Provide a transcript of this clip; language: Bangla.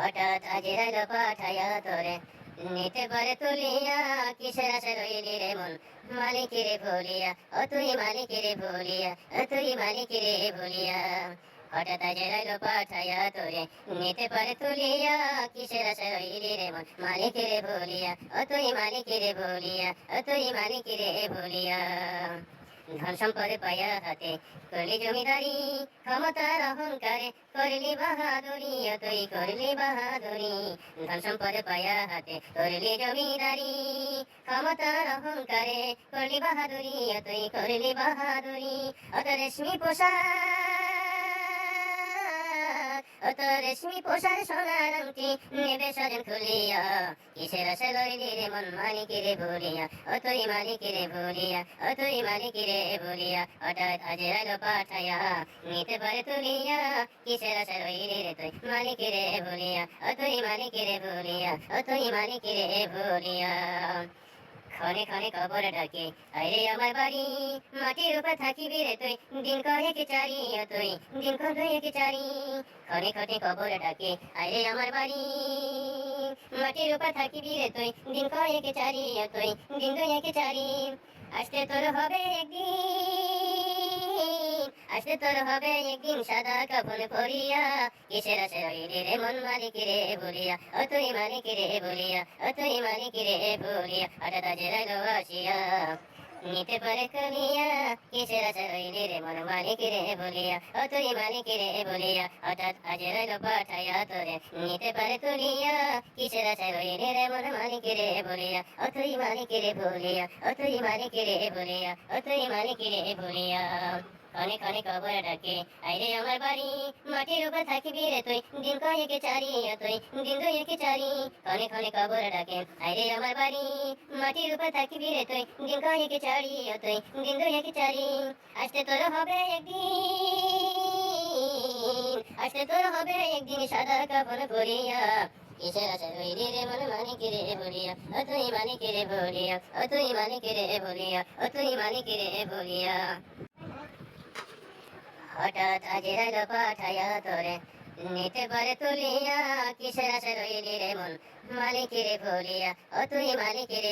হঠাৎ আজিরাইল পাঠাইয়া তোরে নিতে পারে তুলিয়া কিসের আশে রইলি রে মন? মালিকিরে ভুলিয়া, ও তুই মালিকিরে ভুলিয়া, ও তুই মালিকিরে ভুলিয়া। হঠাৎ আজিরাইল পাঠাইয়া তোরে নিতে পারে তুলিয়া কিসের আশে রইলি রে মন? মালিকিরে ভুলিয়া, ও তুই মালিকিরে ভুলিয়া, ও তুই মালিকিরে ভুলিয়া। ধন সম্পদে পাইয়া হাতে করলি জমিদারি, ক্ষমতার অহংকারে করলি বাহাদুরি তুই করলি বাহাদুরি। ধন সম্পদে পাইয়া হাতে করলি জমিদারি, ক্ষমতার অহংকারে করলি বাহাদুরি তুই করলি বাহাদুরি। অত রেশমি পোশাক অত রেশমি পোশাক সোনার আংটি নেবে সজন খুলিয়া। কিসের আশা লইলি রে মন মালিকিরে ভুলিয়া? ও তুই মালিকিরে ভুলিয়া ও তুই মালিকিরে ভুলিয়া। হঠাৎ আজ আলো পাঠাইয়া নিতে পারে তুলিয়া। কিসের আশা রইলি রে তুই মালিকিরে ভুলিয়া? ও তুই মালিকিরে ভুলিয়া ও তুই মালিকিরে ভুলিয়া। ক্ষণে ক্ষণে কবর ডাকে আরে আমার বাড়ি, মাটির উপর থাকিবি রে তুই দিন কয়েক চারি ও তুই দিন কয়েক চারি। ক্ষণে ক্ষণে কবর ডাকে আরে আমার বাড়ি, মাটির উপর থাকিবি রে তুই দিন কয়েক চারি ও তুই দিন দুয়েক চারি। আসতে তোর হবে একদিন। আসতে তোর হবে একদিন সাদা কাপড় পরিয়া কিসের আসে রইলি রে মন মালিক রে ভুলিয়া ও তুই মালিক রে ভুলিয়া ও তুই মালিক রে ভুলিয়া হঠাৎ আজ রাইলো আসিয়া, নিতে পারে কমিয়া। কিসের আসে রইলি রে মন মালিক রে ভুলিয়া ও তুই মালিক রে ভুলিয়া হঠাৎ আজ রাইলো পাঠাইয়া তোরে, নিতে পারে তুলিয়া কিসের আসে রইলি রে মন মালিক রে ভুলিয়া ও তুই মালিক রে ভুলিয়া ও তুই মালিক রে ভুলিয়া ও তুই মালিক রে ভুলিয়া অনেক অনেক খবর ডাকে। আইরে আমার বাড়ি, মাটির উপর থাকিবি রে তুই। দিন কয়েক চারি তুই দিন দুয়েক চারি। অনেক অনেক খবর ডাকে। আইরে আমার বাড়ি, মাটির উপর থাকিবি রে তুই। দিন কয়েক চারি তুই দিন দুয়েক চারি। আসতে তোর হবে একদিন আসতে তোর হবে একদিন সাদা কাপড় পরিয়া। কিসের আছে রইলি রে মন মানিক রে বলিয়া? ও তুই মানিক রে বলিয়া? ও তুই মানিক রে বলিয়া? ও তুই মানিক রে বলিয়া? হঠাৎ আজিরাইল পাঠাইয়া তোরে নিতে পারে তুলিয়া কিসের আশে রইলি রে মন? মালিকের ভুলিয়া। ও তুই মালিকিরে